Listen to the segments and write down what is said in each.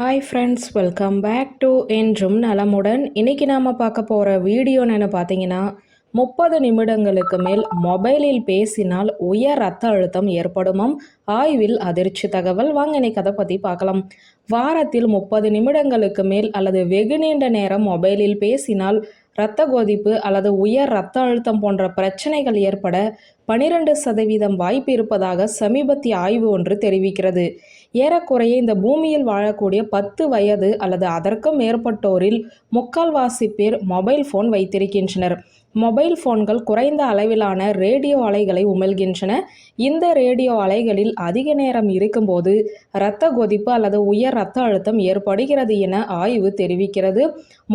Hi friends welcome back to என்றும் நலமுடன். இன்னைக்கு நாம் பார்க்க போகிற வீடியோன்னு பார்த்தீங்கன்னா முப்பது நிமிடங்களுக்கு மேல் மொபைலில் பேசினால் உயர் ரத்த அழுத்தம் ஏற்படுமாம். ஆய்வில் அதிர்ச்சி தகவல். வாங்க இன்னைக்கு அதை பற்றி பார்க்கலாம். வாரத்தில் முப்பது நிமிடங்களுக்கு மேல் அல்லது வெகு நீண்ட நேரம் மொபைலில் பேசினால் இரத்த கொதிப்பு அல்லது உயர் இரத்த அழுத்தம் போன்ற பிரச்சனைகள் ஏற்பட பனிரெண்டு சதவீதம் வாய்ப்பு இருப்பதாக சமீபத்திய ஆய்வு ஒன்று தெரிவிக்கிறது. ஏறக்குறைய இந்த பூமியில் வாழக்கூடிய பத்து வயது அல்லது அதற்கும் மேற்பட்டோரில் முக்கால்வாசி பேர் மொபைல் ஃபோன் வைத்திருக்கின்றனர். மொபைல் ஃபோன்கள் குறைந்த அளவிலான ரேடியோ அலைகளை உமிழ்கின்றன. இந்த ரேடியோ அலைகளில் அதிக நேரம் இருக்கும்போது இரத்த கொதிப்பு அல்லது உயர் இரத்த அழுத்தம் ஏற்படுகிறது என ஆய்வு தெரிவிக்கிறது.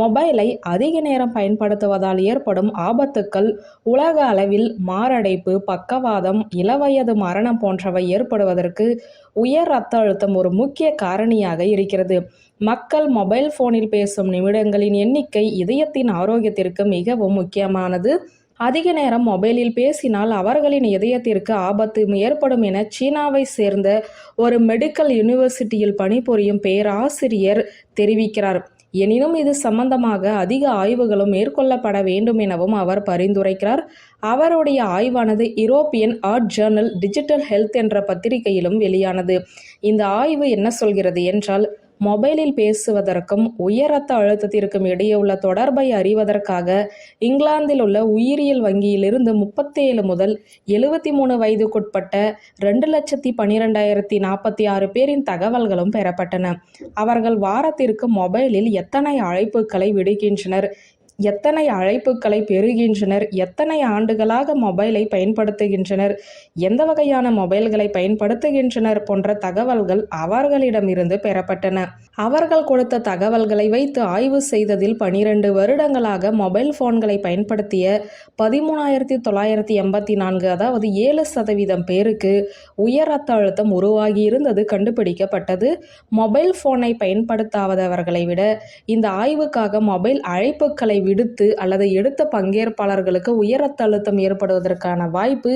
மொபைலை அதிக நேரம் பயன்படுத்துவதால் ஏற்படும் ஆபத்துக்கள் உலக அளவில் மாரடைப்பு பக்கவாதம் இளவயது மரணம் போன்றவை ஏற்படுவதற்கு உயர் இரத்த அழுத்தம் ஒரு முக்கிய காரணியாக இருக்கிறது. மக்கள் மொபைல் ஃபோனில் பேசும் நிமிடங்களின் எண்ணிக்கை இதயத்தின் ஆரோக்கியத்திற்கு மிகவும் முக்கியமானது. அதிக நேரம் மொபைலில் பேசினால் அவர்களின் இதயத்திற்கு ஆபத்து ஏற்படும் என சீனாவை சேர்ந்த ஒரு மெடிக்கல் யூனிவர்சிட்டியில் பணிபுரியும் பேராசிரியர் தெரிவிக்கிறார். எனினும் இது சம்பந்தமாக அதிக ஆய்வுகளும் மேற்கொள்ளப்பட வேண்டும் எனவும் அவர் பரிந்துரைக்கிறார். அவருடைய ஆய்வானது European heart journal digital health என்ற பத்திரிகையிலும் வெளியானது. இந்த ஆய்வு என்ன சொல்கிறது என்றால் மொபைலில் பேசுவதற்கும் உயர் ரத்த அழுத்தத்திற்கும் இடையே உள்ள தொடர்பை அறிவதற்காக இங்கிலாந்தில் உள்ள உயிரியல் வங்கியிலிருந்து முப்பத்தேழு முதல் எழுபத்தி மூணு வயதுக்குட்பட்ட ரெண்டு லட்சத்தி பன்னிரெண்டாயிரத்தி நாற்பத்தி ஆறு பேரின் தகவல்களும் பெறப்பட்டன. அவர்கள் வாரத்திற்கு மொபைலில் எத்தனை அழைப்புகளை விடுக்கின்றனர் எத்தனை அழைப்புகளை பெறுகின்றனர்? எத்தனை ஆண்டுகளாக மொபைலை பயன்படுத்துகின்றனர்? எந்த வகையான மொபைல்களை பயன்படுத்துகின்றனர்? போன்ற தகவல்கள் அவர்களிடமிருந்து பெறப்பட்டன. அவர்கள் கொடுத்த தகவல்களை வைத்து ஆய்வு செய்ததில் பனிரெண்டு வருடங்களாக மொபைல் போன்களை பயன்படுத்திய பதிமூணாயிரத்தி தொள்ளாயிரத்தி எண்பத்தி நான்கு அதாவது ஏழு சதவீதம் பேருக்கு உயர் ரத்த அழுத்தம் உருவாகி இருந்தது கண்டுபிடிக்கப்பட்டது. மொபைல் போனை பயன்படுத்தாதவர்களை விட இந்த ஆய்வுக்காக மொபைல் அழைப்புகளை விடுத்து அல்லது எடுத்த பங்கேற்பாளர்களுக்கு உயர் ரத்த அழுத்தம் ஏற்படுவதற்கான வாய்ப்பு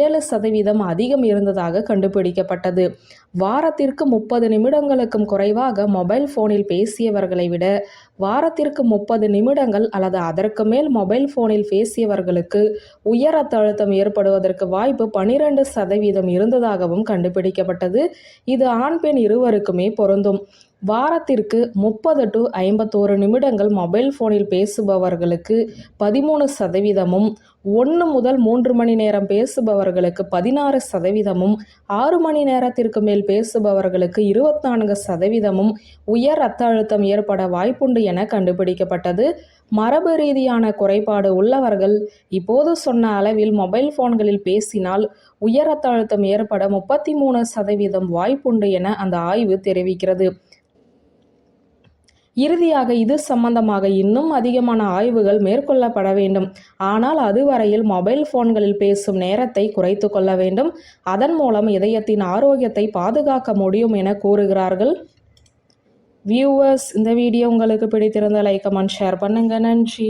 ஏழு சதவீதம் அதிகம் இருந்ததாக கண்டுபிடிக்கப்பட்டது. வாரத்திற்கு முப்பது நிமிடங்களுக்கும் குறைவாக மொபைல் ஃபோனில் பேசியவர்களை விட வாரத்திற்கு முப்பது நிமிடங்கள் அல்லது அதற்கு மேல் மொபைல் ஃபோனில் பேசியவர்களுக்கு உயர் ரத்த அழுத்தம் ஏற்படுவதற்கு வாய்ப்பு பனிரெண்டு சதவீதம் இருந்ததாகவும் கண்டுபிடிக்கப்பட்டது. இது ஆண் பெண் இருவருக்குமே பொருந்தும். வாரத்திற்கு முப்பது டு ஐம்பத்தோரு நிமிடங்கள் மொபைல் ஃபோனில் பேசுபவர்களுக்கு பதிமூணு சதவீதமும் ஒன்று முதல் மூன்று மணி நேரம் பேசுபவர்களுக்கு பதினாறு சதவீதமும் ஆறு மணி நேரத்திற்கு மேல் பேசுபவர்களுக்கு இருபத்தான்கு சதவீதமும் உயர் ரத்த அழுத்தம் ஏற்பட வாய்ப்புண்டு என கண்டுபிடிக்கப்பட்டது. மரபு ரீதியான குறைபாடு உள்ளவர்கள் இப்போது சொன்ன அளவில் மொபைல் போன்களில் பேசினால் உயர் ரத்த அழுத்தம் ஏற்பட முப்பத்தி மூணு சதவீதம் வாய்ப்புண்டு என அந்த ஆய்வு தெரிவிக்கிறது. இறுதியாக இது சம்பந்தமாக இன்னும் அதிகமான ஆய்வுகள் மேற்கொள்ளப்பட வேண்டும். ஆனால் அதுவரையில் மொபைல் போன்களில் பேசும் நேரத்தை குறைத்து கொள்ள வேண்டும். அதன் மூலம் இதயத்தின் ஆரோக்கியத்தை பாதுகாக்க முடியும் என கூறுகிறார்கள். வியூவர்ஸ் இந்த வீடியோ உங்களுக்கு பிடித்திருந்த லைக் கமெண்ட் ஷேர் பண்ணுங்க. நன்றி.